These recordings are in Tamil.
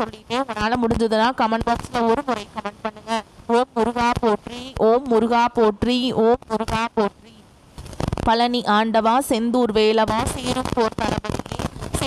சொல்லிட்டு உங்களால் முடிஞ்சதுன்னா கமெண்ட் பாக்ஸில் ஒரு முறை கமெண்ட் பண்ணுங்க. ஓம் முருகா போற்றி ஓம் முருகா போற்றி ஓம் முருகா போற்றி. பழனி ஆண்டவா செந்தூர் வேலவா சீரும் போர் தளபதி.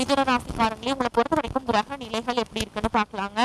மிதுன ராசிக்காரங்களே உங்களை பொறுத்த வரைக்கும் கிரக நிலைகள் எப்படி இருக்குன்னு பார்க்கலாங்க.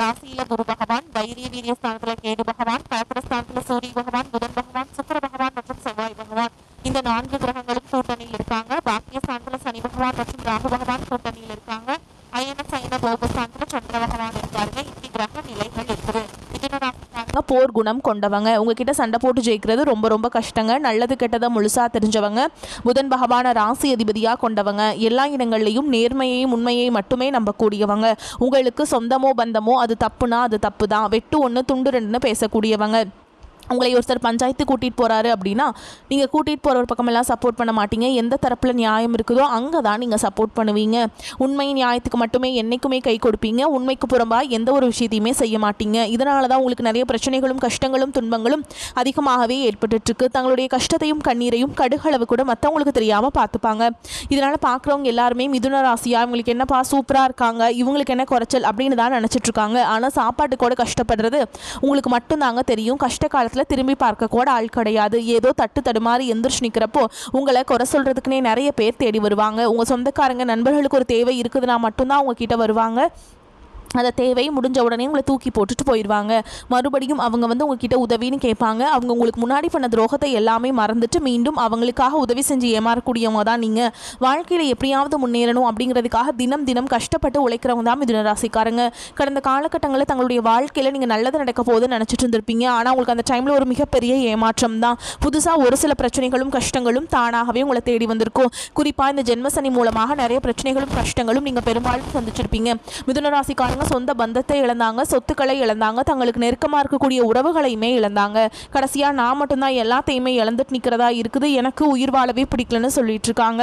ராசியில குரு பகவான் தைரிய வீரிய ஸ்தானத்துல கேது பகவான் கலத்திரஸ்தானத்துல சூரிய பகவான் புதன் பகவான் சுக்கர பகவான் மற்றும் செவ்வாய் பகவான். இந்த நான்கு கிரகங்களும் கூட்டணியில் இருக்காங்க. பாக்கிய ஸ்தானத்துல சனி பகவான் மற்றும் ராகு பகவான் கூட்டணியில் இருக்காங்க. அயன சைன போகஸ்தானத்துல சந்திர பகவான் இருக்காருங்க. இப்படி கிரக நிலைகள் இருக்குது. மிதுன ராசி போர் குணம் கொண்டவங்க. உங்ககிட்ட சண்டை போட்டு ஜெயிக்கிறது ரொம்ப ரொம்ப கஷ்டங்க. நல்லது கெட்டதை முழுசா தெரிஞ்சவங்க. புதன் பகவான ராசி அதிபதியாக கொண்டவங்க. எல்லா இடங்கள்லையும் நேர்மையையும் உண்மையை மட்டுமே நம்பக்கூடியவங்க. உங்களுக்கு சொந்தமோ பந்தமோ அது தப்புனா அது தப்பு தான் வெட்டு ஒன்று துண்டு ரெண்டுன்னு பேசக்கூடியவங்க. உங்களை ஒருத்தர் பஞ்சாயத்து கூட்டிகிட்டு போகிறாரு அப்படின்னா நீங்கள் கூட்டிகிட்டு போகிற ஒரு பக்கமெல்லாம் சப்போர்ட் பண்ண மாட்டீங்க. எந்த தரப்பில் நியாயம் இருக்குதோ அங்கே தான் நீங்கள் சப்போர்ட் பண்ணுவீங்க. உண்மை நியாயத்துக்கு மட்டுமே என்றைக்குமே கை கொடுப்பீங்க. உண்மைக்கு புறம்பாக எந்த ஒரு விஷயத்தையுமே செய்ய மாட்டீங்க. இதனால தான் உங்களுக்கு நிறைய பிரச்சனைகளும் கஷ்டங்களும் துன்பங்களும் அதிகமாகவே ஏற்பட்டுருக்கு தங்களுடைய கஷ்டத்தையும் கண்ணீரையும் கடுகளவு கூட மற்றவங்களுக்கு தெரியாமல் பார்த்துப்பாங்க. இதனால் பார்க்குறவங்க எல்லாருமே மிதுன ராசியாக இவங்களுக்கு என்னப்பா சூப்பராக இருக்காங்க இவங்களுக்கு என்ன குறைச்சல் அப்படின்னு தான் நினச்சிட்ருக்காங்க. ஆனால் சாப்பாட்டு கூட கஷ்டப்படுறது உங்களுக்கு மட்டும்தாங்க தெரியும். கஷ்ட காலத்தில் திரும்பி பார்க்க கூட ஆள் கிடையாது. ஏதோ தட்டு தடுமாறி எந்திரிச்சு நிற்கிறப்போ உங்களை குறை சொல்கிறதுக்குனே நிறைய பேர் தேடி வருவாங்க. உங்கள் சொந்தக்காரங்க நண்பர்களுக்கு ஒரு தேவை இருக்குதுன்னா மட்டும்தான் உங்ககிட்ட வருவாங்க. அந்த தேவை முடிஞ்ச உடனே உங்களை தூக்கி போட்டுட்டு போயிடுவாங்க. மறுபடியும் அவங்க வந்து உங்ககிட்ட உதவின்னு கேட்பாங்க. அவங்க உங்களுக்கு முன்னாடி பண்ண துரோகத்தை எல்லாமே மறந்துட்டு மீண்டும் அவங்களுக்காக உதவி செஞ்சு ஏமாறக்கூடியவங்க தான் நீங்கள் வாழ்க்கையில் எப்படியாவது முன்னேறணும் அப்படிங்கிறதுக்காக தினம் தினம் கஷ்டப்பட்டு உழைக்கிறவங்க தான் மிதுன ராசிக்காரங்க கடந்த காலகட்டங்களில் தங்களுடைய வாழ்க்கையில் நீங்கள் நல்லது நடக்க போகுதுன்னு நினச்சிட்டு இருந்திருப்பீங்க. ஆனால் உங்களுக்கு அந்த டைமில் ஒரு மிகப்பெரிய ஏமாற்றம் தான். புதுசாக ஒரு சில பிரச்சனைகளும் கஷ்டங்களும் தானாகவே உங்களை தேடி வந்திருக்கும். குறிப்பாக இந்த ஜென்மசனி மூலமாக நிறைய பிரச்சனைகளும் கஷ்டங்களும் நீங்கள் பெரும்பாலும் சந்திச்சிருப்பீங்க. மிதுன ராசிக்காரங்க சொந்த பந்தத்தை இழந்தாங்க சொத்துக்களை இழந்தாங்க தங்களுக்கு நெருக்கமாக இருக்கக்கூடிய உறவுகளையுமே இழந்தாங்க. கடைசியாக நான் மட்டும்தான் எல்லாத்தையுமே இழந்துட்டு நிற்கிறதா இருக்குது. எனக்கு உயிர் வாழவே பிடிக்கலன்னு சொல்லிட்டு இருக்காங்க.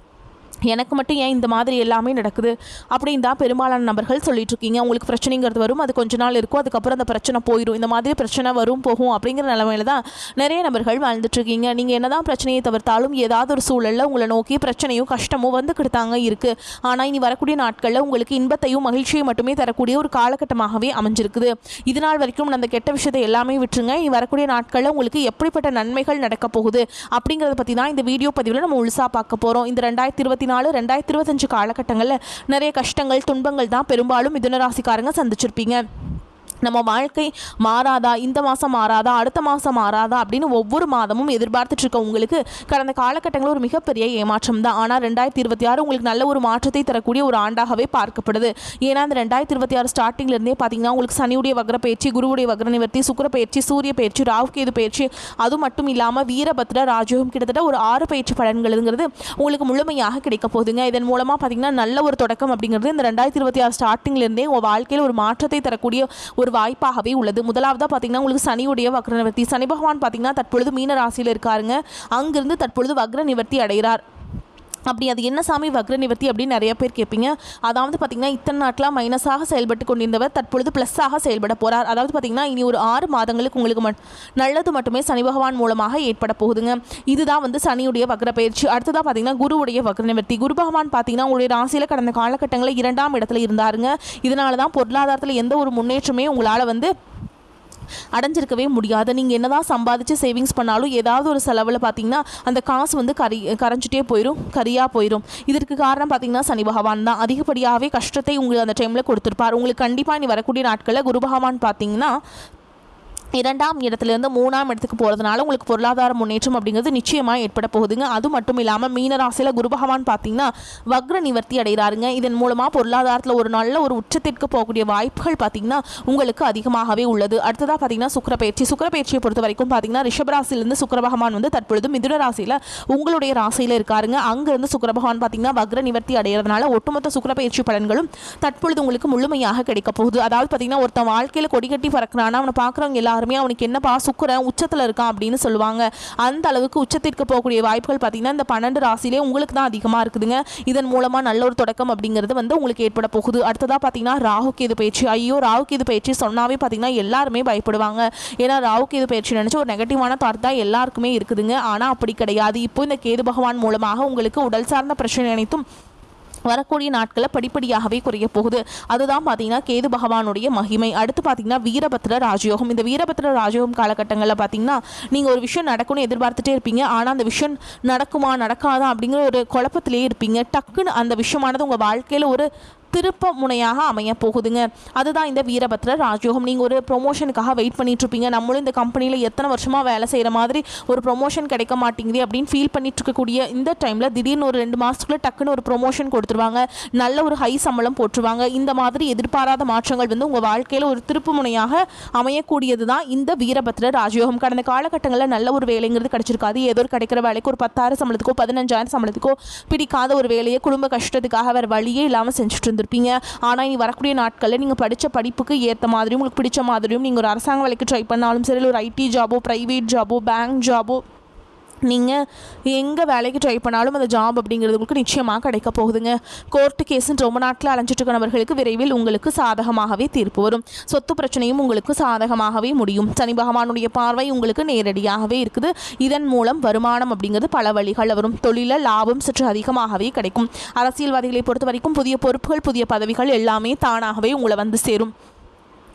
எனக்கு மட்டும் ஏன் இந்த மாதிரி எல்லாமே நடக்குது அப்படின்னு தான் பெரும்பாலான நபர்கள் சொல்லிட்டு இருக்கீங்க. உங்களுக்கு பிரச்சனைங்கிறது வரும் அது கொஞ்ச நாள் இருக்கும் அதுக்கப்புறம் அந்த பிரச்சனை போயிடும் இந்த மாதிரி பிரச்சனை வரும் போகும் அப்படிங்கிற நிலமையில தான் நிறைய நபர்கள் வாழ்ந்துட்டு இருக்கீங்க. நீங்கள் என்னதான் பிரச்சனையை தவிர்த்தாலும் ஏதாவது ஒரு சூழலில் உங்களை நோக்கி பிரச்சனையும் கஷ்டமும் வந்துக்கிட்டு தாங்க இருக்குது ஆனால் இனி வரக்கூடிய நாட்களில் உங்களுக்கு இன்பத்தையும் மகிழ்ச்சியும் மட்டுமே தரக்கூடிய ஒரு காலகட்டமாகவே அமைஞ்சிருக்குது. இது நாள் வரைக்கும் அந்த கெட்ட விஷயத்தை எல்லாமே விட்டுருங்க. இனி வரக்கூடிய நாட்களில் உங்களுக்கு எப்படிப்பட்ட நன்மைகள் நடக்க போகுது அப்படிங்கிறத பற்றி தான் இந்த வீடியோ பதிவில் நம்ம முழுசாக பார்க்க போகிறோம் இந்த ரெண்டாயிரத்தி இருபத்தி நாலு ரெண்டாயிரத்தி இருபத்தஞ்சு காலகட்டங்களில் நிறைய கஷ்டங்கள் துன்பங்கள் தான் பெரும்பாலும் மிதுன ராசிக்காரங்க சந்திச்சிருப்பீங்க. நம்ம வாழ்க்கை மாறாதா? இந்த மாதம் மாறாதா? அடுத்த மாதம் மாறாதா? அப்படின்னு ஒவ்வொரு மாதமும் எதிர்பார்த்துட்டு இருக்க உங்களுக்கு கடந்த காலகட்டங்களில் ஒரு மிகப்பெரிய ஏமாற்றம் தான் ஆனால் ரெண்டாயிரத்தி இருபத்தி ஆறு உங்களுக்கு நல்ல ஒரு மாற்றத்தை தரக்கூடிய ஒரு ஆண்டாகவே பார்க்கப்படுது. ஏன்னா அந்த ரெண்டாயிரத்தி இருபத்தி ஆறு ஸ்டார்டிங்லேருந்தே பார்த்தீங்கன்னா உங்களுக்கு சனியுடைய வக்ர பயிற்சி குருவுடைய வக்ர நிவர்த்தி சுக்கர பயிற்சி சூரிய பயிற்சி ராகுகேது பயிற்சி அது மட்டும் இல்லாமல் வீரபத்ர ராஜயோகம் கிட்டத்தட்ட ஒரு ஆறு பயிற்சி பலன்கள்ங்கிறது உங்களுக்கு முழுமையாக கிடைக்க போகுதுங்க. இதன் மூலமாக பார்த்தீங்கன்னா நல்ல ஒரு தொடக்கம் அப்படிங்கிறது இந்த ரெண்டாயிரத்தி இருபத்தி ஆறு ஸ்டார்டிங்லேருந்தே உங்கள் வாழ்க்கையில் ஒரு மாற்றத்தை தரக்கூடிய ஒரு வாய்ப்பாகவே உள்ளது. முதலாவதாக பார்த்தீங்கன்னா உங்களுக்கு சனியுடைய வக்ர நிவர்த்தி சனி பகவான் பார்த்தீங்கன்னா தற்பொழுது மீன ராசியில் இருக்காருங்க. அங்கிருந்து தற்பொழுது வக்ர நிவர்த்தி அடைகிறார். அப்படி அது என்ன சாமி வக்ர நிவர்த்தி அப்படின்னு நிறைய பேர் கேட்பீங்க. அதாவது பார்த்தீங்கன்னா இத்தனை நாட்களாக மைனஸாக செயல்பட்டு கொண்டிருந்தவர் தற்பொழுது ப்ளஸ்ஸாக செயல்பட போகிறார் அதாவது பார்த்தீங்கன்னா இனி ஒரு ஆறு மாதங்களுக்கு உங்களுக்கு மட் நல்லது மட்டுமே சனி பகவான் மூலமாக ஏற்பட போகுதுங்க. இதுதான் வந்து சனியுடைய வக்ர பயிற்சி அடுத்ததாக பார்த்தீங்கன்னா குருவுடைய வக்ர நிவர்த்தி குரு பகவான் பார்த்தீங்கன்னா உங்களுடைய ராசியில் கடந்த காலகட்டங்களில் இரண்டாம் இடத்துல இருந்தாருங்க. இதனால தான் பொருளாதாரத்தில் எந்த ஒரு முன்னேற்றமே உங்களால் வந்து அடைஞ்சிருக்கவே முடியாது. நீங்கள் என்னதான் சம்பாதிச்சு சேவிங்ஸ் பண்ணாலும் ஏதாவது ஒரு செலவில் பார்த்தீங்கன்னா அந்த காசு வந்து கரி கரைஞ்சிட்டே போயிடும் கரியாக போயிடும் இதற்கு காரணம் பார்த்தீங்கன்னா சனி பகவான் தான். அதிகப்படியாகவே கஷ்டத்தை உங்களுக்கு அந்த டைமில் கொடுத்துருப்பார். உங்களுக்கு கண்டிப்பாக இனி வரக்கூடிய நாட்களில் குரு பகவான் பார்த்தீங்கன்னா இரண்டாம் இடத்துலேருந்து மூணாம் இடத்துக்கு போகிறதுனால உங்களுக்கு பொருளாதார முன்னேற்றம் அப்படிங்கிறது நிச்சயமாக ஏற்பட போகுதுங்க. அது மட்டும் இல்லாமல் மீனராசியில் குரு பகவான் பார்த்தீங்கன்னா வக்ர நிவர்த்தி அடைகிறாருங்க. இதன் மூலமாக பொருளாதாரத்தில் ஒரு நல்ல ஒரு உச்சத்திற்கு போகக்கூடிய வாய்ப்புகள் பார்த்தீங்கன்னா உங்களுக்கு அதிகமாகவே உள்ளது. அடுத்ததாக பார்த்தீங்கன்னா சுக்கர பயிற்சி சுக்கர பயிற்சியை பொறுத்த வரைக்கும் பார்த்தீங்கன்னா ரிஷபராசிலிருந்து சுக்கர பகவான் வந்து தற்பொழுது மிதுன ராசியில் உங்களுடைய ராசியில் இருக்காருங்க. அங்கேருந்து சுக்கர பகவான் பார்த்தீங்கன்னா வக்ர நிவர்த்தி அடைகிறதுனால ஒட்டுமொத்த சுக்கரப்பயிற்சி பலன்களும் தற்பொழுது உங்களுக்கு முழுமையாக கிடைக்க போகுது. அதாவது பார்த்தீங்கன்னா ஒருத்தன் வாழ்க்கையில் கொடி கட்டி பறக்கிறான்னா அவனை பார்க்குறவங்க எல்லாரும் அவனுக்கு என்னப்பா சுக்கரன் உச்சத்தில் இருக்கான் அப்படின்னு சொல்லுவாங்க. அந்த அளவுக்கு உச்சத்திற்கு போகக்கூடிய வாய்ப்புகள் பார்த்தீங்கன்னா இந்த பன்னெண்டு ராசியிலே உங்களுக்கு தான் அதிகமாக இருக்குதுங்க. இதன் மூலமாக நல்ல ஒரு தொடக்கம் அப்படிங்கிறது வந்து உங்களுக்கு ஏற்பட போகுது. அடுத்ததாக பார்த்தீங்கன்னா ராகு கேது பயிற்சி. ஐயோ ராகு கேது பயிற்சி சொன்னாவே பார்த்தீங்கன்னா எல்லாருமே பயப்படுவாங்க. ஏன்னா ராகு கேது பயிற்சி நினச்சி ஒரு நெகட்டிவான தாட் தான் எல்லாருக்குமே இருக்குதுங்க. ஆனால் அப்படி கிடையாது. இப்போ இந்த கேது பகவான் மூலமாக உங்களுக்கு உடல் சார்ந்த பிரச்சனை அனைத்தும் வரக்கூடிய நாட்களில் படிப்படியாகவே குறைய போகுது. அதுதான் பார்த்தீங்கன்னா கேது பகவானுடைய மகிமை. அடுத்து பார்த்தீங்கன்னா வீரபத்ர ராஜயோகம். இந்த வீரபத்ர ராஜயோகம் காலகட்டங்களில் பார்த்தீங்கன்னா நீங்கள் ஒரு விஷயம் நடக்கும்னு எதிர்பார்த்துட்டே இருப்பீங்க. ஆனால் அந்த விஷயம் நடக்குமா நடக்காதா அப்படிங்கிற ஒரு குழப்பத்திலே இருப்பீங்க. டக்குன்னு அந்த விஷயமானது உங்கள் வாழ்க்கையில் ஒரு திருப்ப முனையாக அமைய போகுதுங்க. அதுதான் இந்த வீரபத்ர ராஜயோகம். நீங்கள் ஒரு ப்ரொமோஷனுக்காக வெயிட் பண்ணிட்டு இருப்பீங்க நம்மளும் இந்த கம்பெனியில் எத்தனை வருஷமாக வேலை செய்கிற மாதிரி ஒரு ப்ரொமோஷன் கிடைக்க மாட்டேங்குது அப்படின்னு ஃபீல் பண்ணிட்டு இருக்கக்கூடிய இந்த டைமில் திடீர்னு ஒரு ரெண்டு மாதத்துக்குள்ளே டக்குன்னு ஒரு ப்ரொமோஷன் கொடுத்துருவாங்க. நல்ல ஒரு ஹை சம்பளம் போட்டுருவாங்க. இந்த மாதிரி எதிர்பாராத மாற்றங்கள் வந்து உங்கள் வாழ்க்கையில் ஒரு திருப்பு முனையாக அமையக்கூடியது தான் இந்த வீரபத்ர ராஜயோகம். கடந்த காலகட்டங்களில் நல்ல ஒரு வேலைங்கிறது கிடைச்சிருக்காது. ஏதோ ஒரு கிடைக்கிற வேலைக்கு ஒரு பத்தாயிரம் சம்பளத்துக்கோ பதினஞ்சாயிரம் சம்பளத்துக்கோ பிடிக்காத ஒரு வேலையை குடும்ப கஷ்டத்துக்காக வேறு வழியே இல்லாமல் செஞ்சுட்டு இருந்திருப்பீங்க ஆனால் இனி வரக்கூடிய நாட்களில் நீங்கள் படித்த படிப்புக்கு ஏற்ற மாதிரியும் உங்களுக்கு பிடிச்ச மாதிரியும் நீங்கள் ஒரு அரசாங்க வேலைக்கு ட்ரை பண்ணாலும் சரி ஒரு ஐடி ஜாபோ ப்ரைவேட் ஜாபோ பேங்க் ஜாபோ நீங்கள் எங்கே வேலைக்கு ட்ரை பண்ணாலும் அந்த ஜாப் அப்படிங்கிறது உங்களுக்கு நிச்சயமாக கிடைக்க போகுதுங்க. கோர்ட்டு கேஸுன்னு ரொம்ப நாட்டில் அலைஞ்சிட்டு இருக்கிறவர்களுக்கு விரைவில் உங்களுக்கு சாதகமாகவே தீர்ப்பு வரும். சொத்து பிரச்சனையும் உங்களுக்கு சாதகமாகவே முடியும். சனி பகவானுடைய பார்வை உங்களுக்கு நேரடியாகவே இருக்குது. இதன் மூலம் வருமானம் அப்படிங்கிறது பல வழிகளில் வரும். தொழிலில் லாபம் சற்று அதிகமாகவே கிடைக்கும். அரசியல்வாதிகளை பொறுத்த வரைக்கும் புதிய பொறுப்புகள் புதிய பதவிகள் எல்லாமே தானாகவே உங்களை வந்து சேரும்.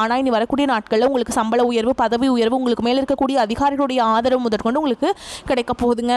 ஆனால் இனி வரக்கூடிய நாட்களில் உங்களுக்கு சம்பள உயர்வு பதவி உயர்வு உங்களுக்கு மேலே இருக்கக்கூடிய அதிகாரிகளுடைய ஆதரவு முதற்கொண்டு உங்களுக்கு கிடைக்க போகுதுங்க.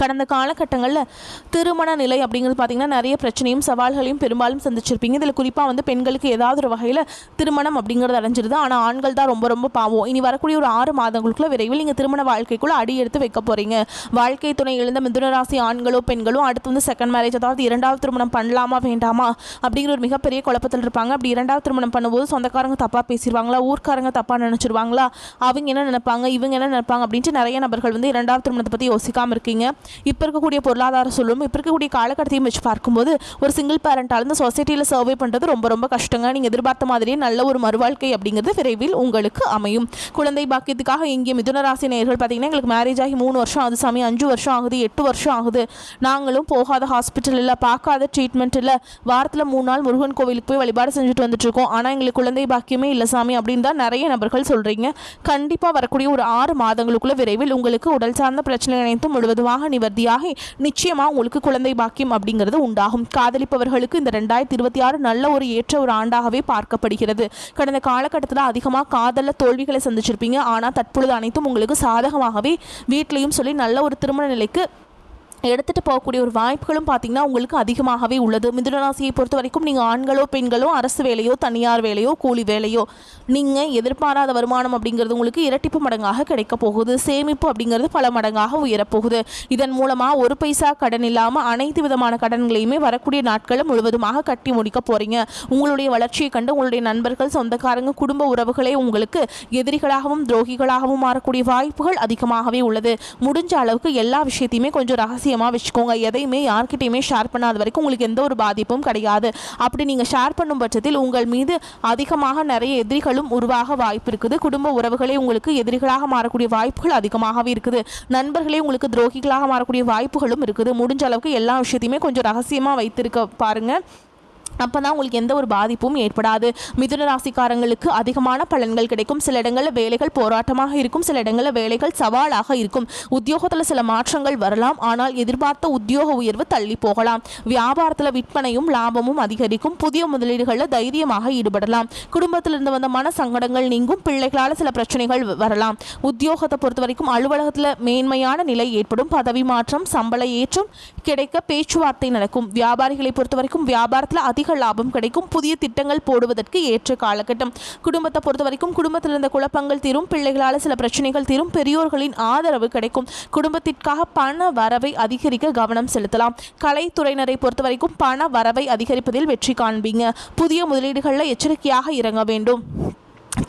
கடந்த காலகட்டங்களில் திருமண நிலை அப்படிங்கிறது பார்த்திங்கன்னா நிறைய பிரச்சனையும் சவால்களையும் பெரும்பாலும் சந்திச்சிருப்பீங்க. இதில் குறிப்பாக வந்து பெண்களுக்கு ஏதாவது ஒரு வகையில் திருமணம் அப்படிங்கிறது அடைஞ்சிருது. ஆனால் ஆண்கள் தான் ரொம்ப ரொம்ப பாவம். இனி வரக்கூடிய ஒரு ஆறு மாதங்களுக்குள்ள விரைவில் நீங்கள் திருமண வாழ்க்கைக்குள்ளே அடி எடுத்து வைக்க போகிறீங்க வாழ்க்கை துணை எழுந்த மிதுனராசி ஆண்களோ பெண்களோ அடுத்து வந்து செகண்ட் மேரேஜ் அதாவது இரண்டாவது திருமணம் பண்ணலாமா வேண்டாமா அப்படிங்கிற ஒரு மிகப்பெரிய குழப்பத்தில் இருப்பாங்க. அப்படி இரண்டாவது திருமணம் பண்ணும்போது சொந்தக்காரங்க தப்பாக பேசிடுவாங்களா ஊர்க்காரங்க தப்பாக நினச்சிருவாங்களா அவங்க என்ன நினைப்பாங்க இவங்க என்ன நினைப்பாங்க அப்படின்ட்டு நிறைய நபர்கள் வந்து இரண்டாவது திருமணத்தை பற்றி யோசிக்காமல் இருக்கீங்க. இப்போ இருக்கக்கூடிய பொருளாதார சூழலும் இப்போ இருக்கக்கூடிய காலகட்டத்தையும் வச்சு பார்க்கும்போது ஒரு சிங்கிள் பேரண்டால் இந்த சொசைட்டியில் சர்வே பண்ணுறது ரொம்ப ரொம்ப கஷ்டங்க. நீங்கள் எதிர்பார்த்த மாதிரியே நல்ல ஒரு மறுவாழ்க்கை அப்படிங்கிறது விரைவில் உங்களுக்கு அமையும். குழந்தை பாக்கியத்துக்காக இங்கே மிதுன ராசி நேயர்கள் பார்த்தீங்கன்னா எங்களுக்கு மேரேஜ் ஆகி மூணு வருஷம் ஆகுது சாமி அஞ்சு வருஷம் ஆகுது எட்டு வருஷம் ஆகுது. நாங்களும் போகாத ஹாஸ்பிட்டல் இல்லை பார்க்காத ட்ரீட்மெண்ட் இல்லை. வாரத்தில் மூணு நாள் முருகன் கோவிலுக்கு போய் வழிபாடு செஞ்சுட்டு வந்துட்டுருக்கோம் ஆனால் எங்களுக்கு குழந்தை பாக்கியமே இல்லை சாமி அப்படின்னு தான் நிறைய நபர்கள் சொல்கிறீங்க கண்டிப்பாக வரக்கூடிய ஒரு ஆறு மாதங்களுக்குள்ள விரைவில் உங்களுக்கு உடல் சார்ந்த பிரச்சனை அனைத்தும் முழுவதுமாக நிவர்த்தியாகி நிச்சயமாக உங்களுக்கு குழந்தை பாக்கியம் அப்படிங்கிறது உண்டாகும். காதலிப்பவர்களுக்கு இந்த ரெண்டாயிரத்தி இருபத்தி ஆறு நல்ல ஒரு ஏற்ற ஒரு ஆண்டாகவே பார்க்கப்படுகிறது. கடந்த காலகட்டத்தில் அதிகமாக காதலில் தோல்விகளை சந்திச்சிருப்பீங்க. ஆனால் தற்பொழுது அனைத்தும் உங்களுக்கு சாதகமாகவே வீட்லேயும் சொல்லி நல்ல ஒரு திருமண நிலைக்கு எடுத்துகிட்டு போகக்கூடிய ஒரு வாய்ப்புகளும் பார்த்தீங்கன்னா உங்களுக்கு அதிகமாகவே உள்ளது. மிதுனராசியை பொறுத்த வரைக்கும் நீங்கள் ஆண்களோ பெண்களோ அரசு வேலையோ தனியார் வேலையோ கூலி வேலையோ நீங்கள் எதிர்பாராத வருமானம் அப்படிங்கிறது உங்களுக்கு இரட்டிப்பு மடங்காக கிடைக்க போகுது. சேமிப்பு அப்படிங்கிறது பல மடங்காக உயரப்போகுது. இதன் மூலமாக ஒரு பைசா கடன் இல்லாமல் அனைத்து விதமான கடன்களையுமே வரக்கூடிய நாட்களை முழுவதுமாக கட்டி முடிக்க போகிறீங்க உங்களுடைய வளர்ச்சியை கண்டு உங்களுடைய நண்பர்கள் சொந்தக்காரங்க குடும்ப உறவுகளே உங்களுக்கு எதிரிகளாகவும் துரோகிகளாகவும் மாறக்கூடிய வாய்ப்புகள் அதிகமாகவே உள்ளது. முடிஞ்ச அளவுக்கு எல்லா விஷயத்தையுமே கொஞ்சம் ரகசியம் ரகசியமாக வச்சுக்கோங்க. எதையுமே யார்கிட்டையுமே ஷேர் பண்ணாத வரைக்கும் உங்களுக்கு எந்த ஒரு பாதிப்பும் கிடையாது. அப்படி நீங்கள் ஷேர் பண்ணும் பட்சத்தில் உங்கள் மீது அதிகமாக நிறைய எதிரிகளும் உருவாக வாய்ப்பு இருக்குது. குடும்ப உறவுகளே உங்களுக்கு எதிரிகளாக மாறக்கூடிய வாய்ப்புகள் அதிகமாகவே இருக்குது. நண்பர்களே உங்களுக்கு துரோகிகளாக மாறக்கூடிய வாய்ப்புகளும் இருக்குது. முடிஞ்ச அளவுக்கு எல்லா விஷயத்தையுமே கொஞ்சம் ரகசியமாக வைத்திருக்க பாருங்கள் அப்போ தான் உங்களுக்கு எந்த ஒரு பாதிப்பும் ஏற்படாது. மிதுன ராசிக்காரங்களுக்கு அதிகமான பலன்கள் கிடைக்கும். சில இடங்களில் வேலைகள் போராட்டமாக இருக்கும். சில இடங்களில் வேலைகள் சவாலாக இருக்கும். உத்தியோகத்தில் சில மாற்றங்கள் வரலாம். ஆனால் எதிர்பார்த்த உத்தியோக உயர்வு தள்ளி போகலாம். வியாபாரத்தில் விற்பனையும் லாபமும் அதிகரிக்கும். புதிய முதலீடுகளில் தைரியமாக ஈடுபடலாம். குடும்பத்திலிருந்து வந்த மன சங்கடங்கள் நீங்கும். பிள்ளைகளால் சில பிரச்சனைகள் வரலாம். உத்தியோகத்தை பொறுத்த வரைக்கும் அலுவலகத்தில் மேன்மையான நிலை ஏற்படும். பதவி மாற்றம் சம்பள ஏற்றம் கிடைக்க பேச்சுவார்த்தை நடக்கும். வியாபாரிகளை பொறுத்த வரைக்கும் வியாபாரத்தில் அதிக லாபம் கிடைக்கும். புதிய திட்டங்கள் போடுவதற்கு ஏற்ற காலகட்டம். குடும்பத்தை பொறுத்த வரைக்கும் குடும்பத்தில் இருந்த குழப்பங்கள் தீரும். பிள்ளைகளால் சில பிரச்சனைகள் தீரும். பெரியோர்களின் ஆதரவு கிடைக்கும். குடும்பத்திற்காக பண வரவை அதிகரிக்க கவனம் செலுத்தலாம். கலைத்துறையினரை பொறுத்த வரைக்கும் பண வரவை அதிகரிப்பதில் வெற்றி காண்பீங்க. புதிய முதலீடுகளில் எச்சரிக்கையாக இறங்க வேண்டும்.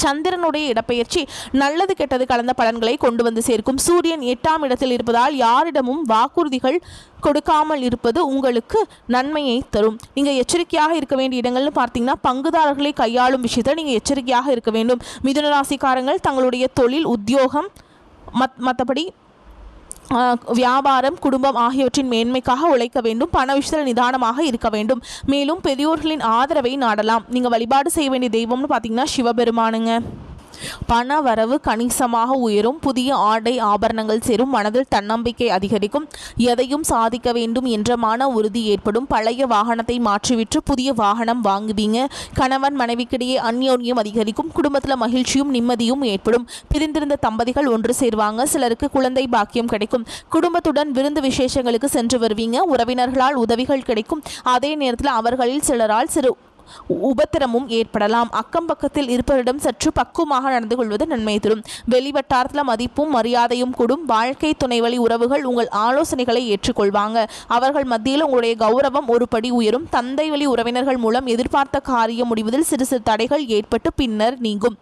சந்திரனுடைய இடப்பெயர்ச்சி நல்லது கெட்டது கலந்த பலன்களை கொண்டு வந்து சேர்க்கும். சூரியன் எட்டாம் இடத்தில் இருப்பதால் யாரிடமும் வாக்குறுதிகள் கொடுக்காமல் இருப்பது உங்களுக்கு நன்மையை தரும். நீங்கள் எச்சரிக்கையாக இருக்க வேண்டிய இடங்கள்னு பார்த்தீங்கன்னா பங்குதாரர்களை கையாளும் விஷயத்தில் நீங்கள் எச்சரிக்கையாக இருக்க வேண்டும். மிதுன ராசிக்காரங்கள் தங்களுடைய தொழில் உத்தியோகம் மத் மற்றபடி வியாபாரம் குடும்பம் ஆகியவற்றின் மேன்மைக்காக உழைக்க வேண்டும். பண விஷயத்தில் நிதானமாக இருக்க வேண்டும். மேலும் பெரியோர்களின் ஆதரவை நாடலாம். நீங்கள் வழிபாடு செய்ய வேண்டிய தெய்வம்னு பார்த்தீங்கன்னா சிவபெருமானுங்க. பண வரவு கணிசமாக உயரும். புதிய ஆடை ஆபரணங்கள் சேரும். மனதில் தன்னம்பிக்கை அதிகரிக்கும். எதையும் சாதிக்க வேண்டும் என்ற மன உறுதி ஏற்படும். பழைய வாகனத்தை மாற்றிவிட்டு புதிய வாகனம் வாங்குவீங்க. கணவன் மனைவிக்கிடையே அந்யோன்யம் அதிகரிக்கும். குடும்பத்தில் மகிழ்ச்சியும் நிம்மதியும் ஏற்படும். பிரிந்திருந்த தம்பதிகள் ஒன்று சேர்வாங்க. சிலருக்கு குழந்தை பாக்கியம் கிடைக்கும். குடும்பத்துடன் விருந்து விசேஷங்களுக்கு சென்று வருவீங்க. உறவினர்களால் உதவிகள் கிடைக்கும். அதே நேரத்தில் அவர்களில் சிலரால் சிறு உபத்திரமும் ஏற்படலாம். அக்கம் பக்கத்தில் இருப்பவரிடம் சற்று பக்குவமாக நடந்து கொள்வது நன்மை தரும். வெளிவட்டாரத்தில் மதிப்பும் மரியாதையும் கூடும். வாழ்க்கை துணைவழி உறவுகள் உங்கள் ஆலோசனைகளை ஏற்றுக்கொள்வாங்க. அவர்கள் மத்தியில் உங்களுடைய கௌரவம் ஒரு படி உயரும். தந்தை வழி உறவினர்கள் மூலம் எதிர்பார்த்த காரியம் முடிவதில் சிறு சிறு தடைகள் ஏற்பட்டு பின்னர் நீங்கும்.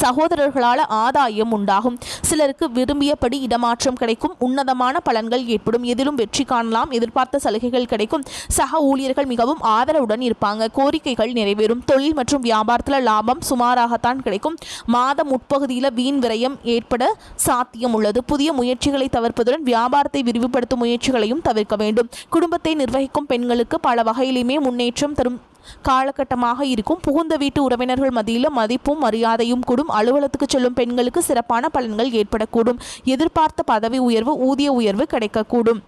சகோதரர்களால் ஆதாயம் உண்டாகும். சிலருக்கு விரும்பியபடி இடமாற்றம் கிடைக்கும். உன்னதமான பலன்கள் ஏற்படும். எதிலும் வெற்றி காணலாம். எதிர்பார்த்த சலுகைகள் கிடைக்கும். சக ஊழியர்கள் மிகவும் ஆதரவுடன் இருப்பாங்க. கோரிக்கைகள் நிறைவேறும். தொழில் மற்றும் வியாபாரத்தில் லாபம் சுமாராகத்தான் கிடைக்கும். மாத முற்பகுதியில் வீண் விரயம் ஏற்பட சாத்தியம் உள்ளது. புதிய முயற்சிகளை தவிர்ப்பதுடன் வியாபாரத்தை விரிவுபடுத்தும் முயற்சிகளையும் தவிர்க்க வேண்டும். குடும்பத்தை நிர்வகிக்கும் பெண்களுக்கு பல வகையிலுமே முன்னேற்றம் தரும் காலகட்டமாக இருக்கும். புகுந்த வீட்டு உறவினர்கள் மத்தியில் மதிப்பும் மரியாதையும் கூடும். அலுவலகத்துக்கு செல்லும் பெண்களுக்கு சிறப்பான பலன்கள் ஏற்படக்கூடும். எதிர்பார்த்த பதவி உயர்வு ஊதிய உயர்வு கிடைக்கக்கூடும்.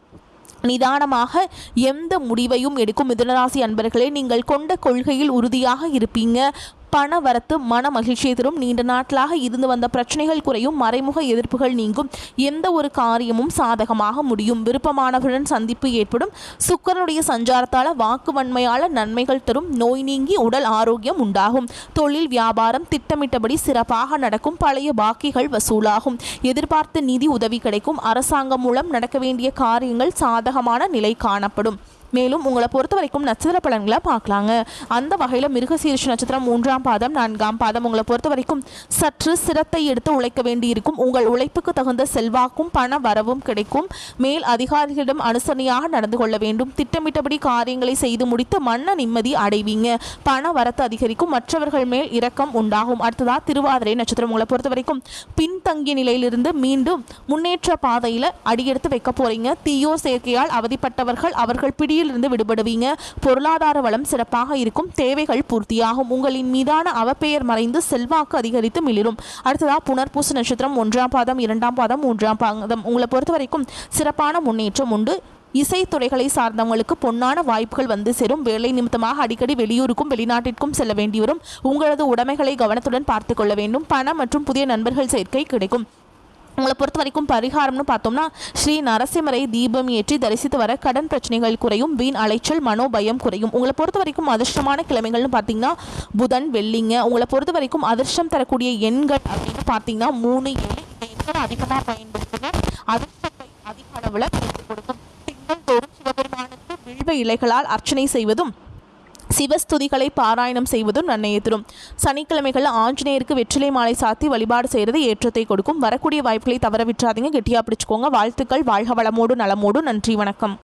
நிதானமாக எந்த முடிவையும் எடுக்கும் மிதுனராசி அன்பர்களே நீங்கள் கொண்ட கொள்கையில் உறுதியாக இருப்பீங்க. பண வரத்து மன மகிழ்ச்சியை தரும் நீண்ட நாட்களாக இருந்து வந்த பிரச்சனைகள் குறையும். மறைமுக எதிர்ப்புகள் நீங்கும். எந்த ஒரு காரியமும் சாதகமாக முடியும். விருப்பமானவருடன் சந்திப்பு ஏற்படும். சுக்கரனுடைய சஞ்சாரத்தால் வாக்கு வன்மையால் நன்மைகள் தரும். நோய் நீங்கி உடல் ஆரோக்கியம் உண்டாகும். தொழில் வியாபாரம் திட்டமிட்டபடி சிறப்பாக நடக்கும். பழைய பாக்கிகள் வசூலாகும். எதிர்பார்த்த நிதி உதவி கிடைக்கும். அரசாங்கம் மூலம் நடக்க வேண்டிய காரியங்கள் சாதகமான நிலை காணப்படும். மேலும் உங்களை பொறுத்த வரைக்கும் நட்சத்திர பலன்களை பார்க்கலாங்க. அந்த வகையில் மிருகசீரிஷ நட்சத்திரம் மூன்றாம் பாதம் நான்காம் பாதம் உங்களை பொறுத்த வரைக்கும் சற்று சிரத்தை எடுத்து உழைக்க வேண்டியிருக்கும். உங்கள் உழைப்புக்கு தகுந்த செல்வாக்கும் பண வரவும் கிடைக்கும். மேல் அதிகாரிகளிடம் அனுசரணையாக நடந்து கொள்ள வேண்டும். திட்டமிட்டபடி காரியங்களை செய்து முடித்து மன்ன நிம்மதி அடைவீங்க. பண வரத்து அதிகரிக்கும். மற்றவர்கள் மேல் இரக்கம் உண்டாகும். அடுத்ததா திருவாதிரை நட்சத்திரம் உங்களை பொறுத்த வரைக்கும் பின்தங்கிய நிலையிலிருந்து மீண்டும் முன்னேற்ற பாதையில் அடியெடுத்து வைக்க போறீங்க. தீயோர் சேர்க்கையால் அவதிப்பட்டவர்கள் அவர்கள் பிடி பிடியிலிருந்து விடுபடுவீங்க. பொருளாதார வளம் சிறப்பாக இருக்கும். தேவைகள் பூர்த்தியாகும். உங்களின் மீதான அவப்பெயர் மறைந்து செல்வாக்கு அதிகரித்து மிளிரும். அடுத்ததா புனர்பூச நட்சத்திரம் ஒன்றாம் பாதம் இரண்டாம் பாதம் மூன்றாம் பாதம். உங்களை பொறுத்த வரைக்கும் சிறப்பான முன்னேற்றம் உண்டு. இசைத்துறைகளை சார்ந்தவங்களுக்கு பொன்னான வாய்ப்புகள் வந்து சேரும். வேலை நிமித்தமாக அடிக்கடி வெளியூருக்கும் வெளிநாட்டிற்கும் செல்ல வேண்டி வரும். உங்களது உடைமைகளை கவனத்துடன் பார்த்து கொள்ள வேண்டும். பணம் மற்றும் புதிய நண்பர்கள் சேர்க்கை கிடைக்கும். உங்களை பொறுத்த வரைக்கும் பரிகாரம்னு பார்த்தோம்னா ஸ்ரீ நரசிம்மரை தீபம் ஏற்றி தரிசித்து வர கடன் பிரச்சனைகள் குறையும் வீண் அலைச்சல் மனோபயம் குறையும். உங்களை பொறுத்த வரைக்கும் அதிர்ஷ்டமான கிழமைகள்னு பார்த்தீங்கன்னா புதன் வெள்ளிங்க. உங்களை பொறுத்த வரைக்கும் அதிர்ஷ்டம் தரக்கூடிய எண்கள் அப்படின்னு பார்த்தீங்கன்னா மூணு ஏழு இந்த எண்களை அதிகமாக பயன்படுத்துங்க. அதிர்ஷ்டத்தை அதிக அளவில் கொடுக்கும். திங்கள் தோறும் சிவபெருமானுக்கு வில்வ இலைகளால் அர்ச்சனை செய்வதும் சிவஸ்துதிகளை பாராயணம் செய்வதும் நன்மையை தரும் சனிக்கிழமைகள் ஆஞ்சநேயருக்கு வெற்றிலை மாலை சாத்தி வழிபாடு செய்கிறது ஏற்றத்தை கொடுக்கும். வரக்கூடிய வாய்ப்புகளை தவற விட்டுறாதீங்க. கெட்டியாக பிடிச்சுக்கோங்க. வாழ்த்துக்கள். வாழ்க வளமோடு நலமோடு. நன்றி. வணக்கம்.